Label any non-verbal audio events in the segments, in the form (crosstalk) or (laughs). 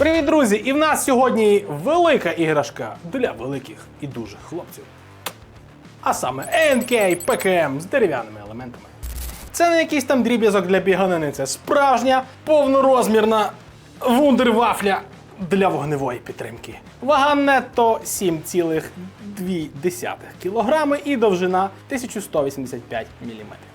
Привіт, друзі! І в нас сьогодні велика іграшка для великих і дуже хлопців. А саме NK PKM з дерев'яними елементами. Це не якийсь там дріб'язок для біганини, це справжня повнорозмірна вундервафля для вогневої підтримки. Вага нетто 7,2 кг і довжина 1185 мм.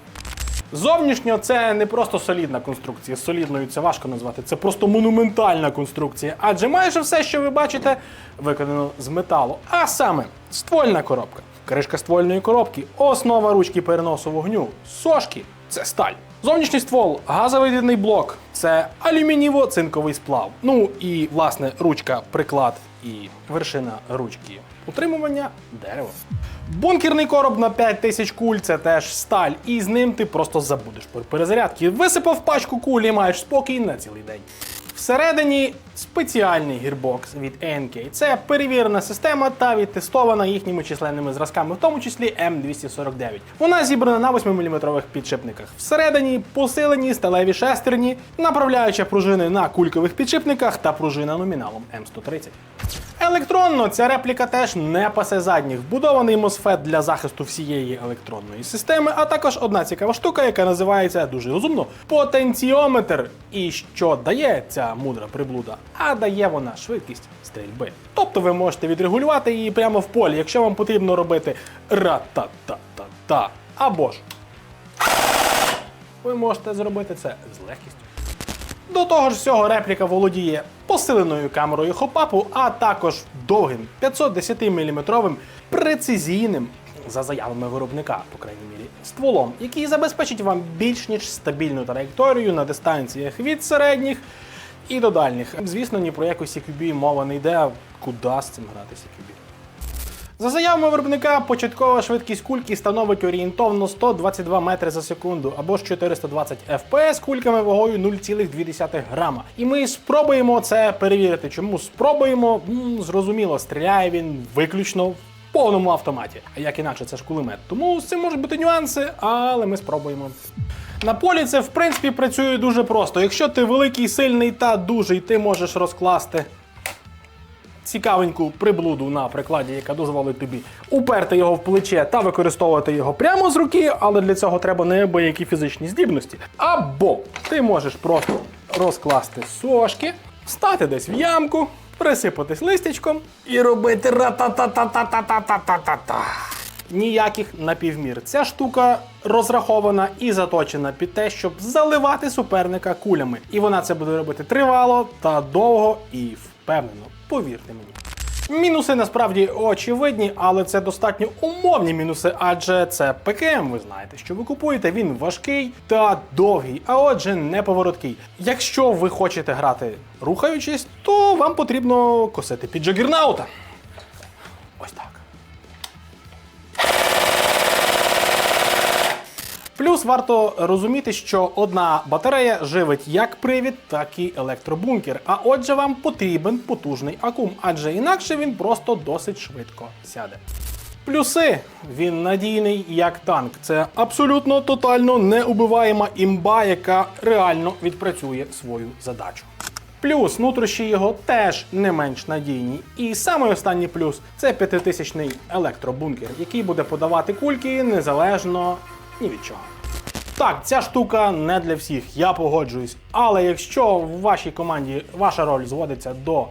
Зовнішньо це не просто солідна конструкція. Солідною це важко назвати. Це просто монументальна конструкція. Адже майже все, що ви бачите, виконано з металу. А саме ствольна коробка, кришка ствольної коробки, основа ручки переносу вогню, сошки це сталь. Зовнішній ствол, газовий блок, це алюмінієво-цинковий сплав. Ну і власне ручка, приклад і вершина ручки утримування дерево. Бункерний короб на 5000 куль це теж сталь, і з ним ти просто забудеш про перезарядки. Висипав пачку кулі, маєш спокій на цілий день. Всередині спеціальний гірбокс від NK. Це перевірена система та відтестована їхніми численними зразками, в тому числі М249. Вона зібрана на 8-мм підшипниках. Всередині посилені сталеві шестерні, направляюча пружини на кулькових підшипниках та пружина номіналом М130. Електронно ця репліка теж не пасе задніх. Вбудований MOSFET для захисту всієї електронної системи, а також одна цікава штука, яка називається дуже розумно потенціометр. І що дає ця мудра приблуда? А дає вона швидкість стрільби. Тобто ви можете відрегулювати її прямо в полі, якщо вам потрібно робити ра-та-та-та-та. Або ж ви можете зробити це з легкістю. До того ж всього репліка володіє посиленою камерою хопапу, а також довгим 510-мм прецизійним, за заявами виробника, по крайній мірі, стволом, який забезпечить вам більш ніж стабільну траєкторію на дистанціях від середніх і до дальніх. Звісно, ні про якусь CQB мова не йде, куди з цим грати CQB. За заявами виробника, початкова швидкість кульки становить орієнтовно 122 метри за секунду або ж 420 FPS кульками вагою 0,2 грама. І ми спробуємо це перевірити. Чому спробуємо? Зрозуміло, стріляє він виключно в повному автоматі. А як інакше, це ж кулемет. Тому з цим можуть бути нюанси, але ми спробуємо. На полі це в принципі працює дуже просто. Якщо ти великий, сильний та дужий, ти можеш розкласти цікавеньку приблуду на прикладі, яка дозволить тобі уперти його в плече та використовувати його прямо з руки, але для цього треба неабиякі фізичні здібності. Або ти можеш просто розкласти сошки, стати десь в ямку, присипатись листячком і робити ра-та-та-та-та-та-та-та-та-та. Ніяких напівмір. Ця штука розрахована і заточена під те, щоб заливати суперника кулями. І вона це буде робити тривало та довго і впевнено. Повірте мені. Мінуси насправді очевидні, але це достатньо умовні мінуси, адже це ПКМ, ви знаєте, що ви купуєте, він важкий та довгий, а отже, неповороткий. Якщо ви хочете грати рухаючись, то вам потрібно косити під джагернаута. Плюс варто розуміти, що одна батарея живить як привід, так і електробункер. А отже, вам потрібен потужний акум, адже інакше він просто досить швидко сяде. Плюси він надійний як танк. Це абсолютно тотально неубиваєма імба, яка реально відпрацює свою задачу. Плюс нутрощі його теж не менш надійні. І самий останній плюс це п'ятитисячний електробункер, який буде подавати кульки незалежно ні від чого. Так, ця штука не для всіх, я погоджуюсь. Але якщо в вашій команді ваша роль зводиться до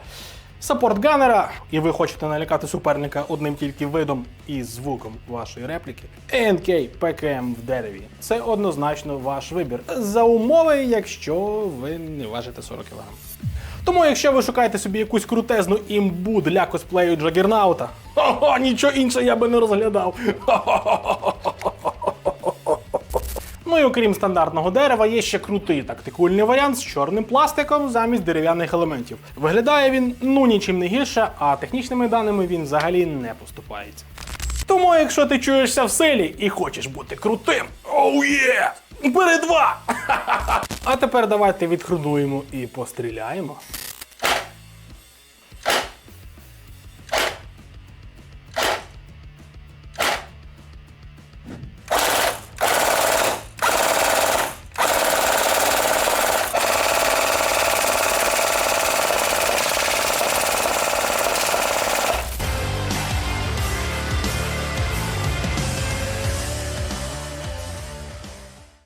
саппорт-ганера, і ви хочете налякати суперника одним тільки видом і звуком вашої репліки, NK PKM в дереві це однозначно ваш вибір. За умови, якщо ви не важите 40 кг. Тому, якщо ви шукаєте собі якусь крутезну імбу для косплею Джагернаута, (laughs) нічого інше я би не розглядав. (laughs) Ну і окрім стандартного дерева, є ще крутий тактикульний варіант з чорним пластиком замість дерев'яних елементів. Виглядає він ну нічим не гірше, а технічними даними він взагалі не поступається. Тому, якщо ти чуєшся в силі і хочеш бути крутим, оу є! Бери два! (laughs) А тепер давайте відхрудуємо і постріляємо.